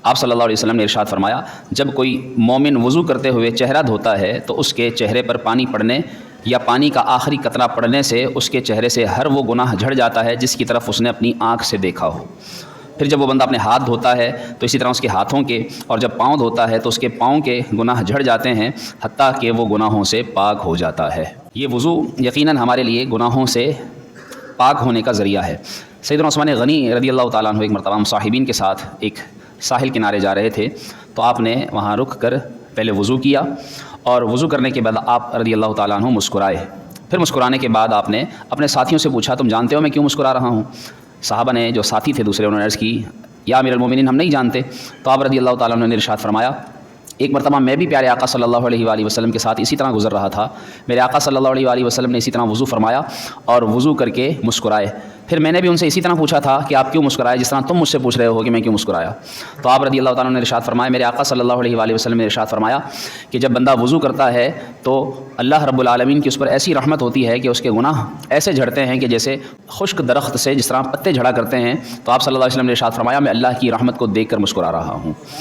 आप सल्लल्लाहु अलैहि वसल्लम ने इरशाद फरमाया, जब कोई मोमिन वज़ू करते हुए चेहरा धोता है तो उसके चेहरे पर पानी पड़ने या पानी का आखिरी कतरा पड़ने से उसके चेहरे से हर वो गुनाह झड़ जाता है, जिसकी तरफ़ उसने अपनी आँख से देखा हो। फिर जब वो बंदा अपने हाथ धोता है तो इसी तरह उसके हाथों के और जब पाँव धोता है तो उसके पाँव के गुनाह झड़ जाते हैं हती कि वो गुनाहों से पाक हो जाता है। ये वज़ू यकीनन हमारे लिए गुनाहों से पाक होने का ज़रिया है। सैद उस्मान गनी रदी अल्लाह ताला एक मरतबा साहिबीन के साथ एक साहिल किनारे जा रहे थे तो आपने वहाँ रुक कर पहले वज़ू किया और वज़ू करने के बाद आप रदी अल्लाह अन्हु मुस्कुराए। फिर मुस्कुराने के बाद आपने अपने साथियों से पूछा, तुम जानते हो मैं क्यों मुस्कुरा रहा हूँ? साहबा ने जो साथी थे दूसरे उन्होंने अर्ज़ की, या अमीर मोमिन हम नहीं जानते। तो आप रदी अल्लाह अन्हु ने फरमाया, एक मरतबा मैं भी प्यारे आका सल्लल्लाहु अलैहि वसल्लम के साथ इसी तरह गुजर रहा था। मेरे आका सल्लल्लाहु अलैहि वसल्लम ने इसी तरह वज़ू फरमाया और वज़ू करके मुस्कुराए। फिर मैंने भी उनसे इसी तरह पूछा था कि आप क्यों मुस्कुराए, जिस तरह तुम मुझसे पूछ रहे हो कि मैं क्यों मुस्कुराया। तो आप रदी अल्लाह ने इरशाद फरमाया, मेरे आका सल्लल्लाहु अलैहि वसल्लम ने इरशाद फरमाया कि जब बंदा वज़ू करता है तो अल्लाह रब्बुल की उस पर ऐसी रहमत होती है कि उसके गुनाह ऐसे झड़ते हैं कि जैसे खुश्क दरख्त से जिस तरह पत्ते झड़ा करते हैं तो आप सल्लल्लाहु अलैहि वसल्लम ने इरशाद फरमाया, मैं अल्लाह की रहमत को देख कर मुस्कुरा रहा हूँ।